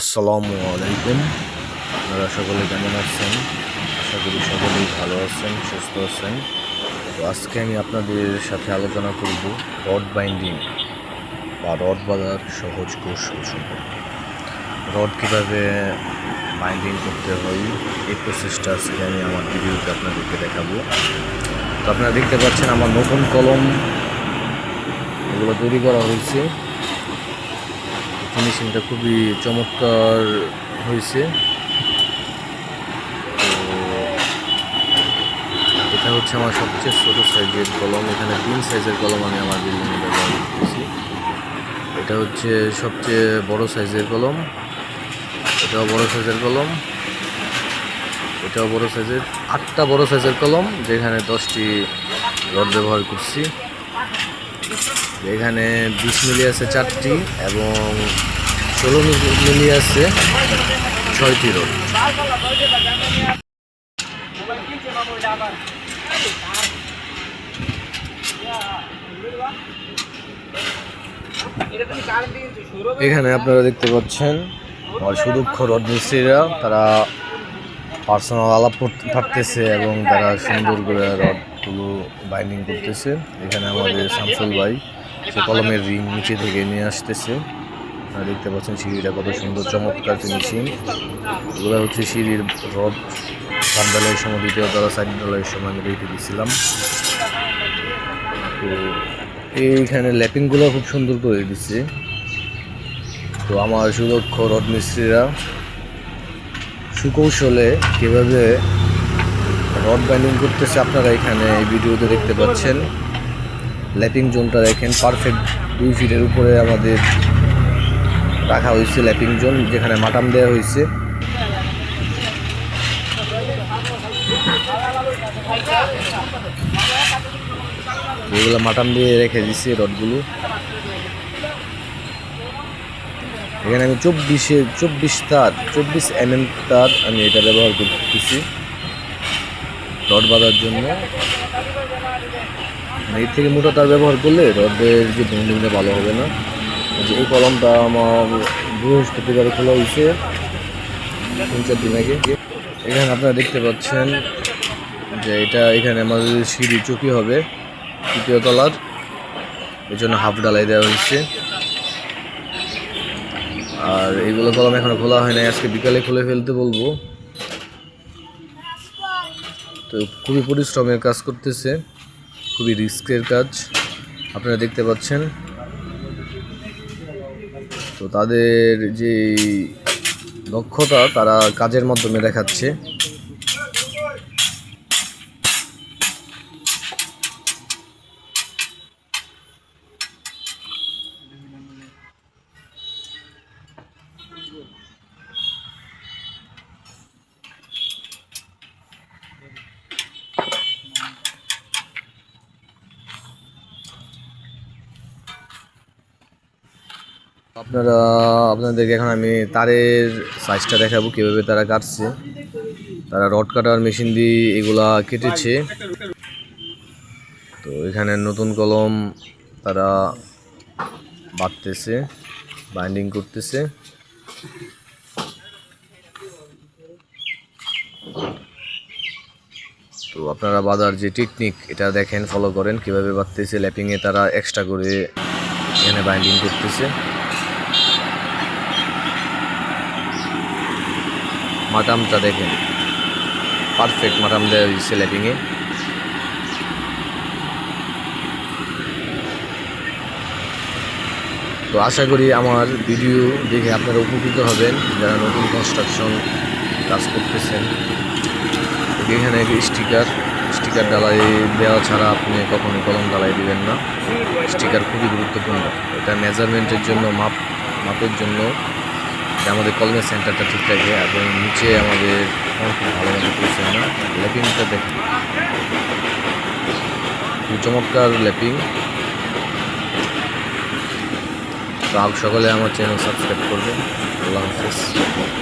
আসসালামু আলাইকুম। আপনারা সকলে কেমন আছেন? আশা করি সকলেই ভালো আছেন, সুস্থ আছেন। তো আজকে আমি আপনাদের সাথে আলোচনা করব রড বাইন্ডিং বা রড বাঁধার সহজ কৌশল সম্পর্কে। রড কীভাবে বাইন্ডিং করতে হয়, এই প্রসেসটা আজকে আমি আমার ভিডিওতে আপনাদেরকে দেখাবো। তো আপনারা দেখতে পাচ্ছেন আমার নতুন কলম, এগুলো তৈরি করা হয়েছে। ফিনিশিংটা খুবই চমৎকার হয়েছে। এটা হচ্ছে আমার সবচেয়ে ছোটো সাইজের কলম। এখানে তিন সাইজের কলম আমি আমার বিল্ডিংয়ে ব্যবহার করতেছি। এটা হচ্ছে সবচেয়ে বড় সাইজের কলম। এটাও বড় সাইজের কলম। এটাও বড় সাইজের, আটটা বড় সাইজের কলম, যেখানে দশটি রড ব্যবহার করছি। এখানে বিশ মিলি আছে চারটি এবং ষোলো মিলি আছে ছয়টি রোড এখানে আপনারা দেখতে পাচ্ছেন সুদক্ষ রড মিস্ত্রিরা তারা পার্সোনাল আলাপ করতে পারতেছে এবং তারা সুন্দর করে রডগুলো বাইন্ডিং করতেছে। এখানে আমাদের শামসুল ভাই, সে কলমের রিং নিচে থেকে নিয়ে আসতেছে। আপনারা দেখতে পাচ্ছেন সিঁড়িটা কত সুন্দর, চমৎকার ফিনিশিং এগুলো হচ্ছে সিঁড়ির রড। সাত ডালের সময় দ্বিতীয় তলা ডালের সময় আমি রেখে দিয়েছিলাম তো এইখানে ল্যাপিংগুলো খুব সুন্দর করে দিচ্ছে। তো আমার সুদক্ষ রড মিস্ত্রিরা সুকৌশলে কীভাবে রড বাইন্ডিং করতেছে আপনারা এখানে, এই ভিডিওতে দেখতে পাচ্ছেন। ল্যাপিং জোনটা দেখেন পারফেক্ট দুই ফিটের উপরে আমাদের রাখা হয়েছে ল্যাপিং জোন, যেখানে মাটাম দেওয়া হয়েছে। এগুলো মাটাম দিয়ে রেখে দিছি রডগুলো। এখানে আমি চব্বিশে, চব্বিশ তার, চব্বিশ এম এম তার আমি এটা ব্যবহার করতেছি। রড বাঁধার জন্য। মানে এর থেকে মোটা তার ব্যবহার করলে রডের যে বন্ডিংটা ভালো হবে না। যে এই কলমটা আমার বৃহস্পতিবার খোলা হয়েছে। তিন চার দিন আগে। এখানে আপনারা দেখতে পাচ্ছেন যে এটা এখানে আমাদের সিঁড়ি চুকি হবে, তৃতীয় তলার। এই জন্য হাফ ডালাই দেওয়া হয়েছে। আর এইগুলো কলম এখনও খোলা হয় নাই। আজকে বিকালে খুলে ফেলতে বলব। তো খুবই পরিশ্রমের কাজ করতেছে, খুবই রিস্কের কাজ। আপনারা দেখতে পাচ্ছেন। তো তাদের যে দক্ষতা, তারা কাজের মাধ্যমে দেখাচ্ছে। আপনারা, আপনাদেরকে এখন আমি তারের সাইজটা দেখাবো, কীভাবে তারা কাটছে। তারা রড কাটার মেশিন দিয়ে এগুলা কেটেছে। তো এখানে নতুন কলম তারা বাঁধতেছে বাইন্ডিং করতেছে। তো আপনারা বাজার যে টেকনিক এটা দেখেন ফলো করেন, কীভাবে বাঁধতেছে। ল্যাপিংয়ে তারা এক্সট্রা করে এখানে বাইন্ডিং করতেছে। মাটামটা দেখেন। পারফেক্ট মাটাম দেওয়া হয়েছে ল্যাপিংয়ে তো আশা করি আমার ভিডিও দেখে আপনারা উপকৃত হবেন, যারা নতুন কনস্ট্রাকশন কাজ করতেছেন। এখানে স্টিকার স্টিকার ডালাই দেওয়া ছাড়া আপনি কখনো কলম ডালাই দিবেন না। স্টিকার খুবই গুরুত্বপূর্ণ। এটা মেজারমেন্টের জন্য, মাপ, মাপের জন্য যে আমাদের কলমের সেন্টারটা ঠিক থাকে এবং নিচে আমাদের খুব ভালো মতো করছে না। ল্যাপিংটা দেখি চমৎকার ল্যাপিং। তো সকলে আমার চ্যানেল সাবস্ক্রাইব করবেন। আল্লাহ হাফিজ।